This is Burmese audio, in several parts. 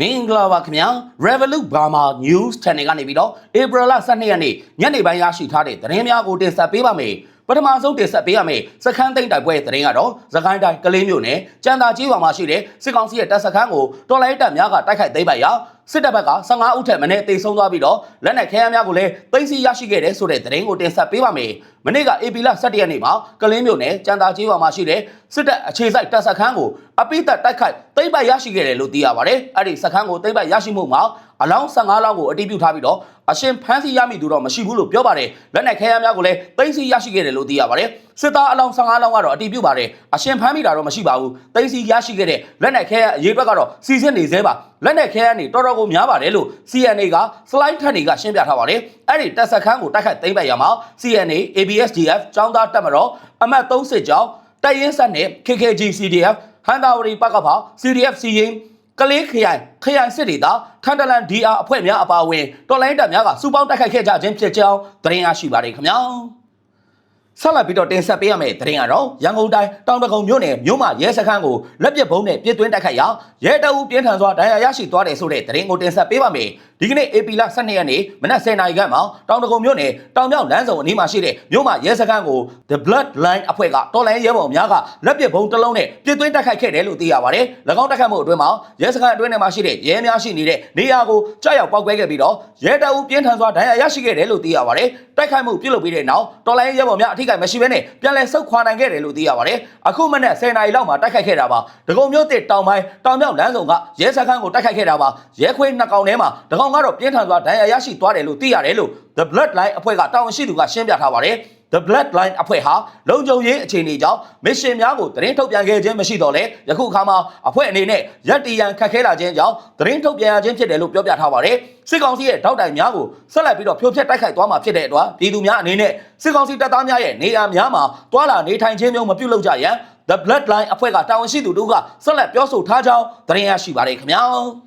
မင်္ဂလာပါခင်ဗျာ Revolut Burma News Channel ကနေပြီးတော့ April 12ရက်နေ့ညနေပိုင်းရရှိထားတဲ့သတင်းများကိုတင်ဆက်ပေးပါမယ် ပထမဆုံးတင်ဆက်ပေးရမယ့်စခန်းသိမ်းတိုက်ပွဲသတင်းကတော့သခိုင်းတိုင်းကလေးမြို့နယ်ကြံသာကြီးပါမှာရှိတဲ့စစ်ကောင်စီရဲ့တပ်စခန်းကိုတော်လိုင်းတပ်များကတိုက်ခိုက်သိမ်းပိုက်ရာစစ်တပ်ဘက်က15ဦးထက်မနည်းတိတ်ဆုံးသွားပြီးတော့လက်နက်ခဲယမ်းများကိုလည်းသိမ်းဆည်းရရှိခဲ့တဲ့ဆိုတဲ့သတင်းကိုတင်ဆက်ပေးပါမယ်မနေ့က AP လ17ရက်နေ့မှာကလင်းမြို့နယ်ကြံသာကြီးပါမှာရှိတဲ့စစ်တပ်အခြေစိုက်တပ်စခန်းကိုအပိသက်တိုက်ခိုက်သိမ်းပိုက်ရရှိခဲ့တယ်လို့သိရပါတယ်အဲ့ဒီစခန်းကိုသိမ်းပိုက်ရရှိမှုမှာ အလောင်း15လောင်းကိုအတည်ပြုထားပြီးတော့အရှင်ဖမ်းဆီးရမိသူတော့မရှိဘူးလို့ပြောပါတယ်လက်နက်ခဲယမ်းများကိုလည်းသိမ်းဆည်းရရှိခဲ့တယ်လို့သိရပါတယ်စစ်သားအလောင်း15လောင်းကတော့အတည်ပြုပါတယ်အရှင်ဖမ်းမိတာတော့မရှိပါဘူးသိမ်းဆည်းရရှိခဲ့တဲ့လက်နက်ခဲယမ်းအရေးဘက်ကတော့စီစစ်နေသေးပါလက်နက်ခဲယမ်းတွေတော်တော်ကိုများပါတယ်လို့ CNA က slide ထက်တွေကရှင်းပြထားပါတယ်အဲ့ဒီတပ်စခန်းကိုတိုက်ခိုက်သိမ်းပိုက်ရမှာ CNA ABSDF ចောင်းသားတပ်မတော်အမှတ်30ကျောင်းတိုက်ရင်ဆက်နဲ့ KKG CDF ဟန်တာဝရီပကဖ CDF စီရင် ကလေးခရိုင်ခရိုင်စစ်ဒေသထန်တလန် DR အဖွဲ့များအပါအဝင်တော်လိုင်းတပ်များကစူပေါင်းတိုက်ခိုက်ခဲ့ကြခြင်းဖြစ်ကြောင်းသတင်းရရှိပါတယ်ခင်ဗျာ ဆက်လက်ပြီးတော့တင်ဆက်ပေးရမယ့်သတင်းကတော့ရန်ကုန်တိုင်းတောင်တကုံမြို့နယ်မြို့မရဲစခန်းကိုလက်ပစ်ဘုံနဲ့ပြစ်သွင်းတိုက်ခိုက်ရာရဲတအုပ်ပြင်းထန်စွာဒဏ်ရာရရှိသွားတယ်ဆိုတဲ့သတင်းကိုတင်ဆက်ပေးပါမယ်ဒီကနေ့ AP လ12ရက်နေ့မနက်10:00နာရီခန့်မှာတောင်တကုံမြို့နယ်တောင်မြောက်လမ်းစုံအနီးမှာရှိတဲ့မြို့မရဲစခန်းကို The Blood Line အဖွဲ့ကတော်လိုင်းရဲဘော်များကလက်ပစ်ဘုံတစ်လုံးနဲ့ပြစ်သွင်းတိုက်ခိုက်ခဲ့တယ်လို့သိရပါတယ်၎င်းတိုက်ခိုက်မှုအတွင်းမှာရဲစခန်းအတွင်းထဲမှာရှိတဲ့ရဲများရှိနေတဲ့နေရာကိုကြောက်ရောက်ပောက်ကွဲခဲ့ပြီးတော့ရဲတအုပ်ပြင်းထန်စွာဒဏ်ရာရရှိခဲ့တယ်လို့သိရပါတယ်တိုက်ခိုက်မှုပြုလုပ်ပြီးတဲ့နောက်တော်လိုင်းရဲဘော်များအထိကိမရှိဘဲနဲ့ပြန်လည်ဆုတ်ခွာနိုင်ခဲ့တယ်လို့သိရပါတယ်အခုမနက်10:00နာရီလောက်မှာတိုက်ခိုက်ခဲ့တာပါဒဂုံမြို့တစ်တောင်ပိုင်းတောင်မြောက်လမ်းစုံကရဲစခန်းကိုတိုက်ခိုက်ခဲ့တာပါရဲခွေးနှစ်ကောင်ထဲမှာဒဂုံကတော့ပြင်းထန်စွာဒဏ်ရာရရှိသွားတယ်လို့သိရတယ်လို့ The Bloodline အဖွဲ့ကတာဝန်ရှိသူကရှင်းပြထားပါတယ် The Bloodline အဖွဲ့ဟာလုံခြုံရေးအခြေအနေကြောင့်မစ်ရှင်များကိုသတင်းထုတ်ပြန်ခဲ့ခြင်းမရှိတော့လေယခုအခါမှာအဖွဲ့အနေနဲ့ရက်တီရန်ခတ်ခဲလာခြင်းကြောင့်သတင်းထုတ်ပြန်ရခြင်းဖြစ်တယ်လို့ပြောပြထားပါတယ်စစ်ကောင်စီရဲ့ထောက်တိုင်များကိုဆက်လက်ပြီးတော့ဖြိုဖျက်တိုက်ခိုက်သွားမှာဖြစ်တဲ့အတွက်ပြည်သူများအနေနဲ့စစ်ကောင်စီတပ်သားများရဲ့နေရာများမှာတွာလာနေထိုင်ခြင်းမျိုးမပြုလုပ်ကြရန် The Bloodline အဖွဲ့ကတာဝန်ရှိသူတို့ကဆက်လက်ပြောဆိုထားကြောင်းသတင်းရရှိပါတယ်ခင်ဗျာ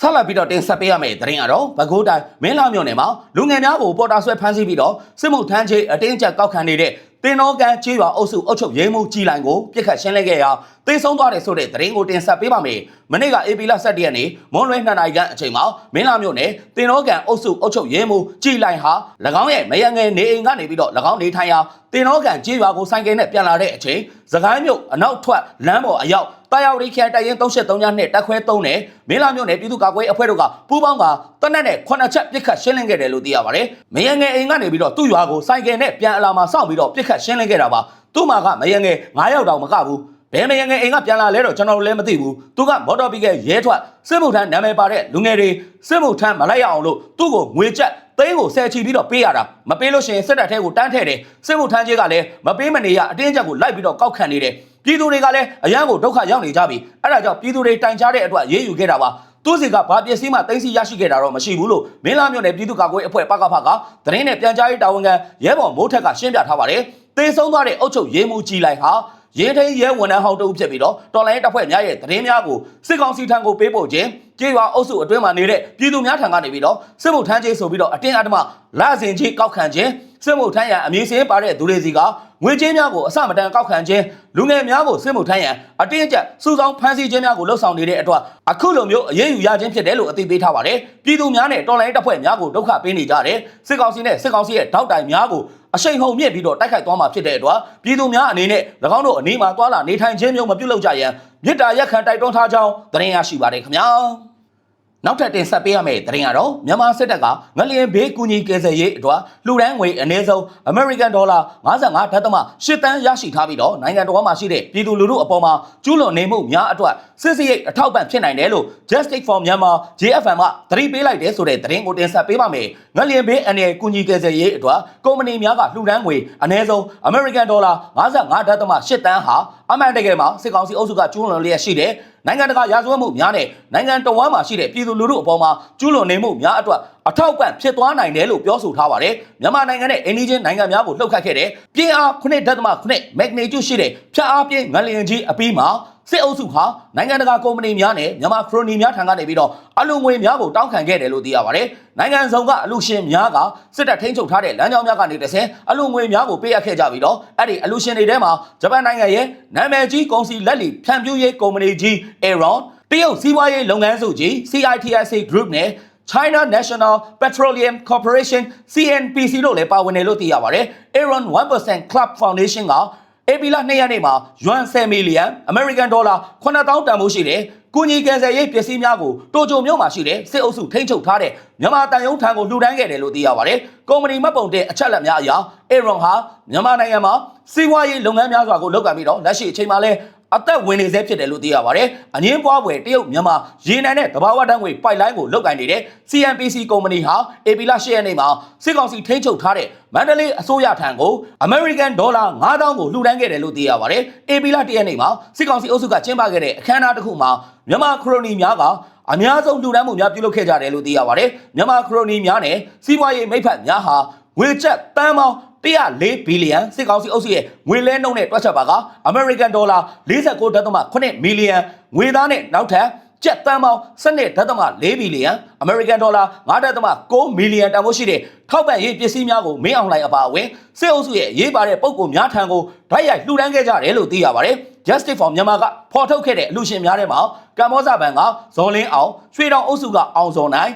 ဆက်လက်ပြီးတော့တင်ဆက်ပေးရမယ့်သတင်းကတော့ပဲခူးတိုင်းမင်းလာမြို့နယ်မှာလူငယ်များကိုပေါ်တာဆွဲဖမ်းဆီးပြီးတော့စစ်မှုထမ်းခြင်းအတင်းကျပ်ကောက်ခံနေတဲ့တင်တော်ကန်ကျေးရွာအုပ်စုအုပ်ချုပ်ရေးမှူးကြီးလိုင်ကိုပြစ်ခတ်ရှင်းလင်းခဲ့ရာတေဆုံးသွားတယ်ဆိုတဲ့သတင်းကိုတင်ဆက်ပေးပါမယ်။မနေ့က AP လ17ရက်နေ့မွန်လွဲ2နာရီခန့်အချိန်မှာမင်းလာမြို့နယ်တင်တော်ကန်အုပ်စုအုပ်ချုပ်ရေးမှူးကြီးလိုင်ဟာ၎င်းရဲ့မယံငယ်နေအိမ်ကနေပြီးတော့၎င်းနေထိုင်ရာတင်တော်ကန်ကျေးရွာကိုဆိုင်ကယ်နဲ့ပြန်လာတဲ့အချိန်သခိုင်းမြို့အနောက်ထွက်လမ်းပေါ်အရောက်တာယာဝတီခရိုင်တိုင်ရင်373ညနဲ့တက်ခွဲ3နဲ့မင်းလာမြို့နယ်ပြည်သူ့ကာကွယ်အဖွဲ့တို့ကပူးပေါင်းကတနက်နဲ့ခုနှစ်ချက်ပြစ်ခတ်ရှင်းလင်းခဲ့တယ်လို့သိရပါတယ်။မယံငယ်အိမ်ကနေပြီးတော့သူ့ရွာကိုဆိုင်ကယ်နဲ့ပြန်အလာမှာစောင့်ပြီးတော့ပြစ်ခတ်ရှင်းလင်းခဲ့တာပါ။သူ့မှာကမယံငယ်9ယောက်တောင်မကဘူး။ ဘယ်မယံငယ်အိမ်ကပြန်လာလဲတော့ကျွန်တော်တို့လည်းမသိဘူး။သူကမော်တော်ဘီကရဲထွက်စစ်မှုထမ်းနာမည်ပါတဲ့လူငယ်တွေစစ်မှုထမ်းမလိုက်ရအောင်လို့သူ့ကိုငွေကျပ်သိန်းကိုဆယ်ချီပြီးတော့ပေးရတာမပေးလို့ရှိရင်စစ်တပ်ထဲကိုတန်းထည့်တယ်စစ်မှုထမ်းကြီးကလည်းမပေးမနေရအတင်းကျပ်ကိုလိုက်ပြီးတော့ကောက်ခံနေတယ်ပြည်သူတွေကလည်းအရန်ကိုဒုက္ခရောက်နေကြပြီအဲ့ဒါကြောင့်ပြည်သူတွေတိုင်ကြားတဲ့အတွက်ရေးယူခဲ့တာပါသူစီကဘာပစ္စည်းမှတင်စီရရှိခဲ့တာတော့မရှိဘူးလို့မင်းလာမြို့နယ်ပြည်သူ့ကာကွယ်အဖွဲ့ပကဖကသတင်းနဲ့ပြန်ကြားရေးတာဝန်ခံရဲဘော်မိုးထက်ကရှင်းပြထားပါတယ်တေဆုံးသွားတဲ့အုပ်ချုပ်ရေးမှူးကြီးလိုက်ဟာ ရင်းထိန်ရဲဝန်ထမ်းဟောင်းတဦးဖြစ်ပြီးတော့တော်လိုင်းတပ်ဖွဲ့များရဲ့သတင်းများကိုစစ်ကောင်စီထံကိုပေးပို့ခြင်းကြေးရွာအုပ်စုအတွင်းမှာနေတဲ့ပြည်သူများထံကနေပြီးတော့စစ်မှုထမ်းကြေးဆိုပြီးတော့အတင်းအဓမ္မလစဉ်ကြေးကောက်ခံခြင်းစစ်မှုထမ်းရန်အမည်စင်းပါတဲ့သူတွေစီကငွေကြေးများကိုအစမတန်ကောက်ခံခြင်းလူငယ်များကိုစစ်မှုထမ်းရန်အတင်းအကျပ်စုဆောင်းဖမ်းဆီးခြင်းများကိုလှုပ်ဆောင်နေတဲ့အတွက်အခုလိုမျိုးအရေးယူရခြင်းဖြစ်တယ်လို့အသိပေးထားပါတယ်ပြည်သူများနဲ့တော်လိုင်းတပ်ဖွဲ့များကိုဒုက္ခပေးနေကြတယ်စစ်ကောင်စီနဲ့စစ်ကောင်စီရဲ့ထောက်တိုင်များကိုအရှိန်ဟုန်မြင့်ပြီးတော့တိုက်ခိုက်သွားမှာဖြစ်တဲ့အတွက်ပြည်သူများအနေနဲ့၎င်းတို့အနီးမှာတွာလာနေထိုင်ခြင်းမျိုးမပြုလုပ်ကြရန်မြစ်တာရက်ခံတိုက်တွန်းထားကြောင်းသတင်းရရှိပါတယ်ခင်ဗျာ နောက်ထပ်တင်ဆက်ပေးရမယ့်သတင်းကတော့မြန်မာစစ်တပ်ကငလျင်ဘေးကူညီကယ်ဆယ်ရေးအတွက်လှူဒန်းငွေအနည်းဆုံး American Dollar 55.8တန်းရရှိထားပြီးတော့နိုင်ငံတော်မှာရှိတဲ့ပြည်သူလူထုအပေါ်မှာကျူးလွန်နေမှုများအတွက်စစ်စရိတ်အထောက်ပံ့ဖြစ်နိုင်တယ်လို့ Justice for Myanmar JFM ကသတိပေးလိုက်တဲ့ဆိုတဲ့သတင်းကိုတင်ဆက်ပေးပါမယ်။ငလျင်ဘေးအနေကူညီကယ်ဆယ်ရေးအတွက်ကုမ္ပဏီများကလှူဒန်းငွေအနည်းဆုံး American Dollar 55.8တန်းဟာအမှန်တကယ်မှာစစ်ကောင်စီအုပ်စုကကျူးလွန်လျက်ရှိတဲ့နိုင်ငံတကာရာဇဝတ်မှုများနဲ့နိုင်ငံတော်ဝန်မှာရှိတဲ့ပြည်သူလူထုအပေါ်မှာကျူးလွန်နေမှုများအတွက်အထောက်ပံ့ဖြစ်သွားနိုင်တယ်လို့ပြောဆိုထားပါတယ်မြန်မာနိုင်ငံနဲ့အိန္ဒိချင်းနိုင်ငံများကိုလှုပ်ခတ်ခဲ့တဲ့ပြင်းအား9.9 magnitude ရှိတဲ့ဖြတ်အားပြင်းငလျင်ကြီးအပြီးမှာ စစ်အုပ်စုဟာနိုင်ငံတကာကုမ္ပဏီများနဲ့မြန်မာခရိုနီများထံကနေပြီးတော့အလူငွေများကိုတောင်းခံခဲ့တယ်လို့သိရပါတယ်။နိုင်ငံစုံကအလူရှင်များကစစ်တပ်ထိန်းချုပ်ထားတဲ့လမ်းကြောင်းများကနေတစ်ဆင့်အလူငွေများကိုပေးအပ်ခဲ့ကြပြီးတော့အဲ့ဒီအလူရှင်တွေထဲမှာဂျပန်နိုင်ငံရဲ့နာမည်ကြီးကုန်စည်လက်လီဖြန့်ဖြူးရေးကုမ္ပဏီကြီး Aeron တရုတ်စီးပွားရေးလုပ်ငန်းစုကြီး CITIC Group နဲ့ China National Petroleum Corporation CNPC တို့လည်းပါဝင်တယ်လို့သိရပါတယ်။ Aaron 1% Club Foundation က အေပီလာ2ရက်နေ့မှာယွမ်10မီလီယံ American Dollar 9000တန်ဖိုးရှိတဲ့ကုညီကယ်ဆယ်ရေးပစ္စည်းများကိုတိုကျိုမြို့မှာရှိတဲ့စစ်အုပ်စုထိန်းချုပ်ထားတဲ့မြန်မာတန်ယုံထံကိုလှူဒန်းခဲ့တယ်လို့သိရပါတယ်။ကုမ္ပဏီမှတ်ပုံတဲ့အချက်အလက်များအရ Aaron ဟာမြန်မာနိုင်ငံမှာစီးပွားရေးလုပ်ငန်းများစွာကိုလုပ်ကံပြီးတော့လက်ရှိအချိန်မှာလဲ အသက်ဝင်နေစေဖြစ်တယ်လို့သိရပါတယ်။အငင်းပွားပွဲတရုတ်မြန်မာရေနံနဲ့တဘာဝတန်းငွေပိုက်လိုင်းကိုလုပ်ကင်နေတဲ့ CNPC ကုမ္ပဏီဟာအေပီလာ၈ရက်နေ့မှာစစ်ကောင်စီထိန်းချုပ်ထားတဲ့မန္တလေးအစိုးရထံကို American Dollar 9000ကိုလှူဒန်းခဲ့တယ်လို့သိရပါတယ်။အေပီလာ၁ရက်နေ့မှာစစ်ကောင်စီအုပ်စုကကျင်းပခဲ့တဲ့အခမ်းအနားတစ်ခုမှာမြန်မာခရိုနီများကအများဆုံးလှူဒန်းမှုများပြုလုပ်ခဲ့ကြတယ်လို့သိရပါတယ်။မြန်မာခရိုနီများနဲ့စီးပွားရေးမိတ်ဖက်များဟာငွေကျပ်တန်ပေါင်း 104ဘီလီယံစစ်ကောင်စီအုပ်စုရဲ့ငွေလဲနှုန်းနဲ့တွက်ချက်ပါက American Dollar 49.8မီလီယံငွေသားနဲ့နောက်ထပ်ကျပ်တန်ပေါင်း12.4ဘီလီယံ American Dollar 9.6မီလီယံတန်ဖိုးရှိတဲ့ထောက်ပံ့ရေးပစ္စည်းများကိုမင်းအောင်လှိုင်အပါအဝင်စစ်အုပ်စုရဲ့ရေးပါတဲ့ပုံကိုများထံကိုဓာတ်ရိုက်လှူဒန်းခဲ့ကြတယ်လို့သိရပါတယ် Justice for မြန်မာကဖော်ထုတ်ခဲ့တဲ့အလူရှင်များထဲမှာကမ္ဘောဇဘန်ကဇော်လင်းအောင်ရွှေတောင်အုပ်စုကအောင်စောနိုင်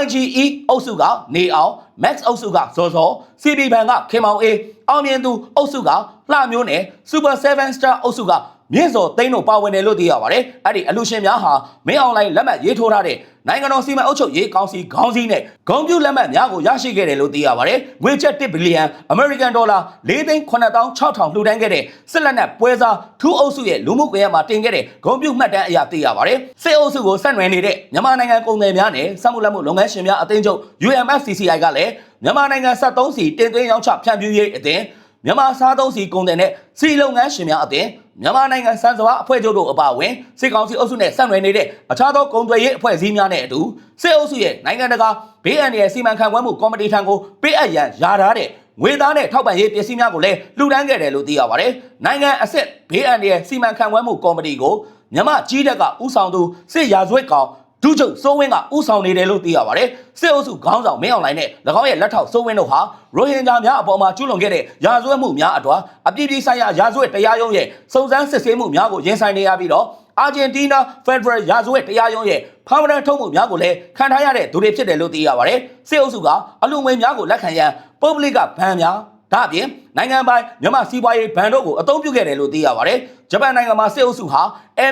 IGE အုပ်စုကနေအောင် Max အုပ်စုကဇော်ဇော် CB ဘန်ကခင်မောင်အေးအောင်မြင်သူအုပ်စုကလှမျိုးနဲ့ Super 7 Star အုပ်စုက မြင့်စော်သိန်းတို့ပါဝင်တယ်လို့သိရပါတယ်။အဲ့ဒီအလူရှင်များဟာမင်းအွန်လိုင်းလက်မှတ်ရေးထိုးထားတဲ့နိုင်ငံတော်စီမံအုပ်ချုပ်ရေးကောင်စီခေါင်းစည်းနဲ့ဂုံပြူလက်မှတ်များကိုရရှိခဲ့တယ်လို့သိရပါတယ်။ငွေကျပ်1ဘီလီယံ American Dollar 4သိန်း9600လှူဒန်းခဲ့တဲ့စစ်လက်နက်ပွဲစားထူးအုပ်စုရဲ့လူမှုကွန်ရက်မှာတင်ခဲ့တဲ့ဂုံပြူမှတ်တမ်းအရာသိရပါတယ်။စစ်အုပ်စုကိုဆက်နွယ်နေတဲ့မြန်မာနိုင်ငံကုန်သည်များနဲ့စက်မှုလက်မှုလုပ်ငန်းရှင်များအသင်းချုပ် UMFCCI ကလည်းမြန်မာနိုင်ငံ73စီတင်သွင်းရောင်းချဖြန့်ဖြူးရေးအသင်းမြန်မာစားသုံးစီကုန်တယ်နဲ့စီလုပ်ငန်းရှင်များအပြင် မြန်မာနိုင်ငံစံစဘာအဖွဲ့ချုပ်တို့အပါအဝင်စစ်ကောင်စီအုပ်စုနဲ့ဆက်နွယ်နေတဲ့အခြားသောကုန်သွယ်ရေးအဖွဲ့အစည်းများနဲ့အတူစစ်အုပ်စုရဲ့နိုင်ငံတကာဘေးအန္တရာယ်စီမံခန့်ခွဲမှုကော်မတီထံကိုပေးအပ်ရန်ယာထားတဲ့ငွေသားနဲ့ထောက်ပံ့ရေးပစ္စည်းများကိုလည်းလှူဒန်းခဲ့တယ်လို့သိရပါတယ်။နိုင်ငံအစစ်ဘေးအန္တရာယ်စီမံခန့်ခွဲမှုကော်မတီကိုမြန်မာကြီးတပ်ကဥဆောင်သူစစ်ရာဇဝတ်ကောင် ဒုချုပ်စိုးဝင်းကဥဆောင်နေတယ်လို့သိရပါတယ်။စစ်အုပ်စုခေါင်းဆောင်မင်းအောင်လှိုင်နဲ့၎င်းရဲ့လက်ထောက်စိုးဝင်းတို့ဟာရိုဟင်ဂျာများအပေါ်မှာကျူးလွန်ခဲ့တဲ့ရာဇဝတ်မှုများအတော်အပြည့်ပြည့်ဆိုင်ရာရာဇဝတ်တရားရုံးရဲ့စုံစမ်းစစ်ဆေးမှုများကိုရင်ဆိုင်နေရပြီးတော့အာဂျင်တီးနားဖက်ဒရယ်ရာဇဝတ်တရားရုံးရဲ့ဖမ်းဝရမ်းထုတ်မှုများကိုလည်းခံထားရတဲ့သူတွေဖြစ်တယ်လို့သိရပါတယ်။စစ်အုပ်စုကအလူငွေများကိုလက်ခံရန်ပုဂ္ဂလိကဗန်များ ဒါအပြင်နိုင်ငံပိုင်မြန်မာစီးပွားရေးဘဏ်တို့ကိုအသုံးပြုခဲ့တယ်လို့သိရပါတယ်။ဂျပန်နိုင်ငံမှာစစ်အုပ်စုဟာ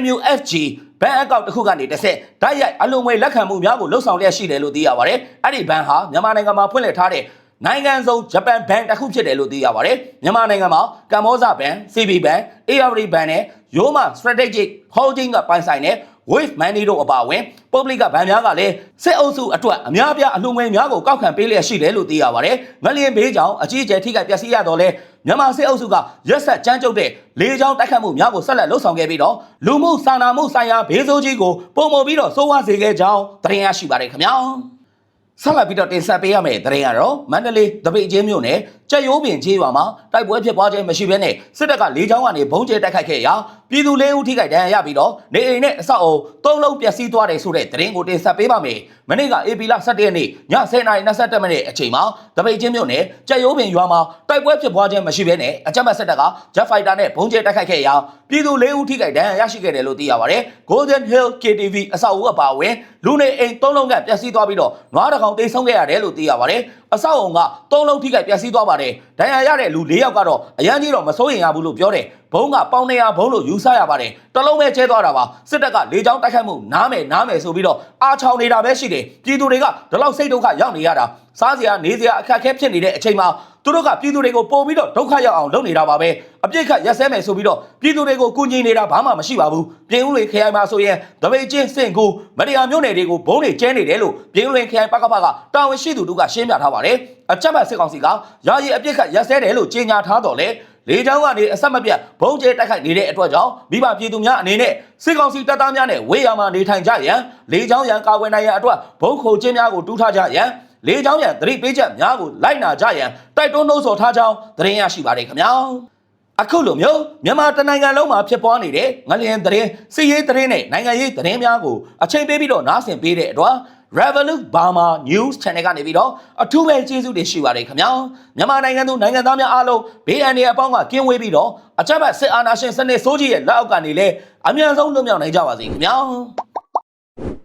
MUFG ဘဏ်အကောင့်တစ်ခုကနေတစ်ဆက်ဓာတ်ရိုက်အလုံငွေလက်ခံမှုများကိုလှုပ်ဆောင်လျက်ရှိတယ်လို့သိရပါတယ်။အဲ့ဒီဘဏ်ဟာမြန်မာနိုင်ငံမှာဖွင့်လှစ်ထားတဲ့နိုင်ငံစုံဂျပန်ဘဏ်တစ်ခုဖြစ်တယ်လို့သိရပါတယ်။မြန်မာနိုင်ငံမှာကမ္ဘောဇဘဏ် CB ဘဏ် ARD ဘဏ်နဲ့ Yoma Strategic Holding ကပိုင်ဆိုင်တဲ့ Wave Money တို့အပါအဝင် public ကဗန်များကလည်းစစ်အုပ်စုအတွက်အများပြားအလှငွေများကိုကောက်ခံပေးလျက်ရှိတယ်လို့သိရပါတယ်။ငလျင်ဘေးကြောင့်အကြီးအကျယ်ထိခိုက်ပျက်စီးရတော့လဲမြန်မာစစ်အုပ်စုကရက်ဆက်ကြမ်းကြုတ်တဲ့လေကြောင်းတိုက်ခတ်မှုများကိုဆက်လက်လှုပ်ဆောင်ခဲ့ပြီးတော့လူမှုစာနာမှုဆိုင်ရာဘေးဆိုးကြီးကိုပုံမပြီးတော့စိုးဝါစေခဲ့ကြောင်းသတင်းရရှိပါတယ်ခင်ဗျာ။ဆက်လက်ပြီးတော့တင်ဆက်ပေးရမယ့်သတင်းကတော့မန္တလေးတပိတ်ချင်းမြို့နယ် ကြက်ရိုးပင်ကြီးရွာမှာတိုက်ပွဲဖြစ်ပွားခြင်းမရှိဘဲနဲ့စစ်တပ်ကလေးချောင်းကနေဘုံကျဲတိုက်ခိုက်ခဲ့ရာပြည်သူလေးဦးထိခိုက်ဒဏ်ရာရပြီးတော့နေအိမ်နဲ့အဆောက်အုံသုံးလုံးပျက်စီးသွားတယ်ဆိုတဲ့သတင်းကိုတင်ဆက်ပေးပါမယ်။မနေ့က AP လ17ရက်နေ့ည10:27မိနစ်အချိန်မှာတပိတ်ချင်းမြို့နယ်ကြက်ရိုးပင်ရွာမှာတိုက်ပွဲဖြစ်ပွားခြင်းမရှိဘဲနဲ့အကြမ်းဖက်စစ်တပ်က Jet Fighter နဲ့ဘုံကျဲတိုက်ခိုက်ခဲ့ရာပြည်သူလေးဦးထိခိုက်ဒဏ်ရာရရှိခဲ့တယ်လို့သိရပါတယ်။ Golden Hill KTV အဆောက်အဦအပါအဝင်လူနေအိမ်သုံးလုံးကပျက်စီးသွားပြီးတော့နွားတကောင်တိတ်ဆုံးခဲ့ရတယ်လို့သိရပါတယ်။ အဆောက်အုံကသုံးလုံးထိခိုက်ပျက်စီးသွားပါတယ်။ဒဏ်ရာရတဲ့လူ၄ယောက်ကတော့အရန်ကြီးတော့မစိုးရင်ရဘူးလို့ပြောတယ်။ဘုံကပေါင်200ဘုံလို့ယူဆရပါတယ်။တလုံးပဲကျဲသွားတာပါ။စစ်တပ်ကလေကြောင်းတိုက်ခိုက်မှုနားမယ်နားမယ်ဆိုပြီးတော့အားချောင်နေတာပဲရှိတယ်။ပြည်သူတွေကဒီလောက်စိတ်ဒုက္ခရောက်နေရတာစားစရာနေစရာအခက်အခဲဖြစ်နေတဲ့အချိန်မှာ သူတို့ကပြည်သူတွေကိုပို့ပြီးတော့ဒုက္ခရောက်အောင်လုပ်နေတာပါပဲအပြစ်ခတ်ရက်စဲမယ်ဆိုပြီးတော့ပြည်သူတွေကိုကူညီနေတာဘာမှမရှိပါဘူးပြင်ဦးလွင်ခရိုင်မှာဆိုရင်တပိတ်ချင်းစင်ကူမတရားမျိုးနယ်တွေကိုဘုံတွေကျဲနေတယ်လို့ပြင်ဦးလွင်ခရိုင်ပကပကတာဝန်ရှိသူတို့ကရှင်းပြထားပါတယ်အကြမ်းဖက်စစ်ကောင်စီကယာယီအပြစ်ခတ်ရက်စဲတယ်လို့ကြေညာထားတော့လေလေချောင်းကနေအဆက်မပြတ်ဘုံကျဲတိုက်ခိုက်နေတဲ့အတွက်ကြောင့်မိဘပြည်သူများအနေနဲ့စစ်ကောင်စီတပ်သားများနဲ့ဝေးရမှာနေထိုင်ကြရန်လေချောင်းရန်ကာကွယ်နိုင်ရန်အတွက်ဘုံခိုခြင်းများကိုတူးထားကြရန် လေချောင်းရန်သတိပေးချက်များကိုလိုက်နာကြရန်တိုက်တွန်းနှိုးဆော်ထားကြောင်းသတင်းရရှိပါတယ်ခင်ဗျာအခုလိုမျိုးမြန်မာတနိုင်ငံလုံးမှာဖြစ်ပွားနေတဲ့ငလျင်သတင်းစီရေးသတင်းနဲ့နိုင်ငံရေးသတင်းများကိုအချိန်ပေးပြီးတော့နားဆင်ပေးတဲ့အတွက် Revolut Burma News Channel ကနေပြီးတော့အထူးပဲကျေးဇူးတင်ရှိပါတယ်ခင်ဗျာမြန်မာနိုင်ငံသူနိုင်ငံသားများအားလုံးဘေးအန္တရာယ်အပေါင်းကကင်းဝေးပြီးတော့အကြမ်းဖက်စစ်အာဏာရှင်စနစ်ဆိုးကြီးရဲ့လက်အောက်ကနေလည်းအမြန်ဆုံးလွတ်မြောက်နိုင်ကြပါစေခင်ဗျာ။